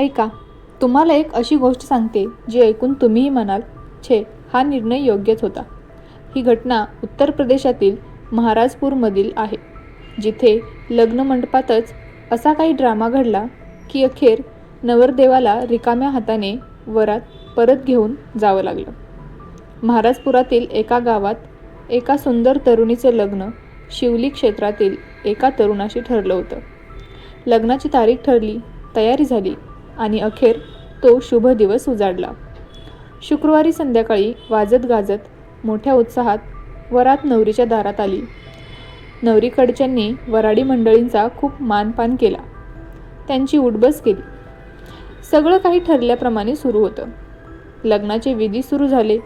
ऐका तुम्हाला एक अशी गोष्ट सांगते जी ऐकून तुम्हीही म्हणाल छे हा निर्णय योग्यच होता. ही घटना उत्तर प्रदेशातील महाराजपूरमधील आहे. जिथे लग्न मंडपातच असा काही ड्रामा घडला की अखेर नवरदेवाला रिकाम्या हाताने वरात परत घेऊन जावं लागलं. महाराजपुरातील एका गावात एका सुंदर तरुणीचं लग्न शिवली क्षेत्रातील एका तरुणाशी ठरलं होतं. लग्नाची तारीख ठरली तयारी झाली. आणि अखेर तो शुभ दिवस उजाडला. शुक्रवारी संध्याकाळी वाजत गाजत मोठ्या उत्साहात वरात नवरीच्या दारात आली. नवरीकडच्यांनी वराडी मंडळींचा खूप मानपान केला. त्यांची उठबस केली. सगळं काही ठरल्याप्रमाणे सुरू होतं. लग्नाचे विधी सुरू झाले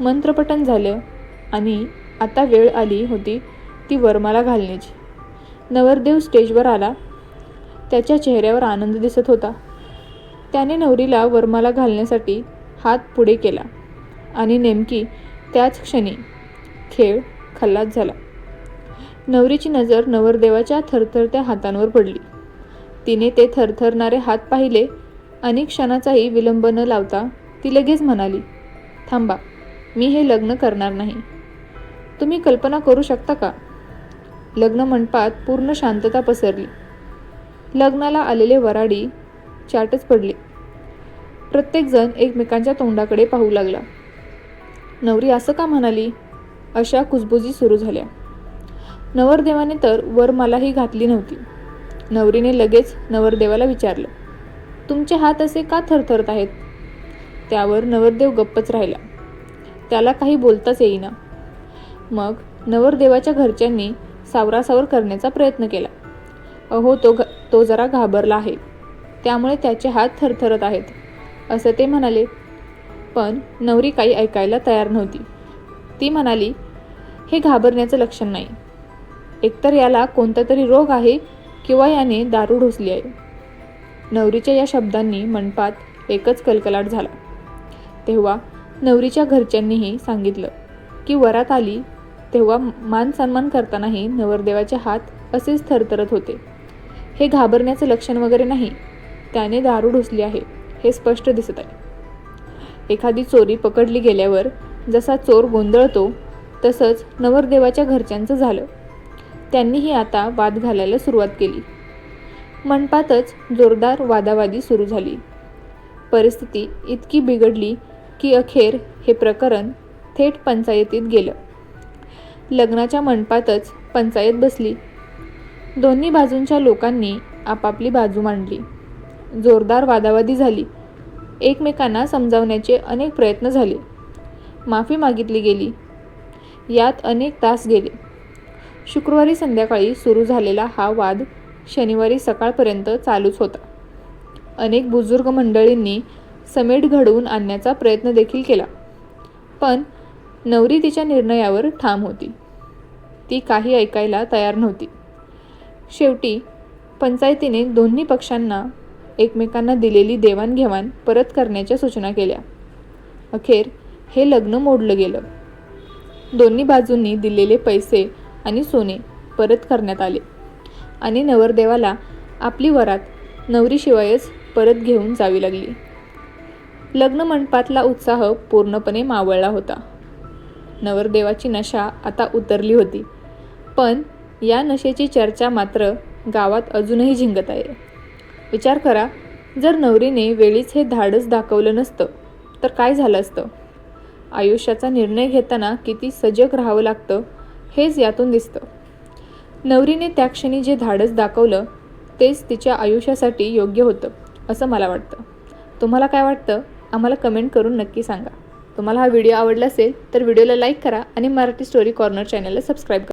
मंत्रपठण झालं आणि आता वेळ आली होती ती वरमाला घालण्याची. नवरदेव स्टेजवर आला. त्याच्या चेहऱ्यावर आनंद दिसत होता. त्याने नवरीला वरमाला घालण्यासाठी हात पुढे केला आणि नेमकी त्याच क्षणी खेळ खल्लास झाला. नवरीची नजर नवरदेवाच्या थरथरत्या हातांवर पडली. तिने ते थरथरणारे हात पाहिले आणि क्षणाचाही विलंब न लावता ती लगेच म्हणाली थांबा मी हे लग्न करणार नाही. तुम्ही कल्पना करू शकता का? लग्न मंडपात पूर्ण शांतता पसरली. लग्नाला आलेले वराडी चाटच पडली. प्रत्येकजण एकमेकांच्या तोंडाकडे पाहू लागला. नवरी असं का म्हणाली? अशा कुजबुजी सुरू झाल्या. नवरदेवाने तर वरमालाही घातली नव्हती. नवरीने लगेच नवरदेवाला विचारलं तुमचे हात असे का थरथरत आहेत? त्यावर नवरदेव गप्पच राहिला. त्याला काही बोलताच येईना. मग नवरदेवाच्या घरच्यांनी सावरासावर करण्याचा प्रयत्न केला. अहो तो घ तो जरा घाबरला आहे. त्यामुळे त्याचे हात थरथरत आहेत. असं ते म्हणाले. पण नवरी काही ऐकायला तयार नव्हती. ती म्हणाली हे घाबरण्याचं लक्षण नाही. एकतर याला कोणता तरी रोग आहे किंवा याने दारू ढोसली आहे. नवरीच्या या शब्दांनी मंडपात एकच कलकलाट झाला. तेव्हा नवरीच्या घरच्यांनीही सांगितलं की वरात आली तेव्हा मान सन्मान करतानाही नवरदेवाचे हात असेच थरथरत होते. हे घाबरण्याचं लक्षण वगैरे नाही. त्याने दारू ढोसली आहे हे स्पष्ट दिसत आहे. एखादी चोरी पकडली गेल्यावर जसा चोर गोंधळतो तसंच नवरदेवाच्या घरच्यांचं झालं. त्यांनीही आता वाद घालायला सुरुवात केली. मनपातच जोरदार वादावादी सुरू झाली. परिस्थिती इतकी बिघडली की अखेर हे प्रकरण थेट पंचायतीत गेलं. लग्नाच्या मंडपातच पंचायत बसली. दोन्ही बाजूंच्या लोकांनी आपापली बाजू मांडली. जोरदार वादावादी झाली. एकमेकांना समजावण्याचे अनेक प्रयत्न झाले. माफी मागितली गेली. यात अनेक तास गेले. शुक्रवारी संध्याकाळी सुरू झालेला हा वाद शनिवारी सकाळपर्यंत चालूच होता. अनेक बुजुर्ग मंडळींनी समेट घडवून आणण्याचा प्रयत्न देखील केला. पण नवरी तिच्या निर्णयावर ठाम होती. ती काही ऐकायला तयार नव्हती. शेवटी पंचायतीने दोन्ही पक्षांना एकमेकांना दिलेली देवाणघेवाण परत करण्याच्या सूचना केल्या. अखेर हे लग्न मोडलं गेलं. दोन्ही बाजूंनी दिलेले पैसे आणि सोने परत करण्यात आले आणि नवरदेवाला आपली वरात नवरीशिवायच परत घेऊन जावी लागली. लग्न मंडपातला उत्साह पूर्णपणे मावळला होता. नवरदेवाची नशा आता उतरली होती. पण या नशेची चर्चा मात्र गावात अजूनही झिंगत आहे. विचार करा जर नवरीने वेळीच हे धाडस दाखवलं नसतं तर काय झालं असतं? आयुष्याचा निर्णय घेताना किती सजग राहावं लागतं हेच यातून दिसतं. नवरीने त्या क्षणी जे धाडस दाखवलं तेच तिच्या आयुष्यासाठी योग्य होतं असं मला वाटतं. तुम्हाला काय वाटतं? आम्हाला कमेंट करून नक्की सांगा. तुम्हाला हा व्हिडिओ आवडला असेल तर व्हिडिओला लाईक करा आणि मराठी स्टोरी कॉर्नर चॅनलला सबस्क्राईब करा.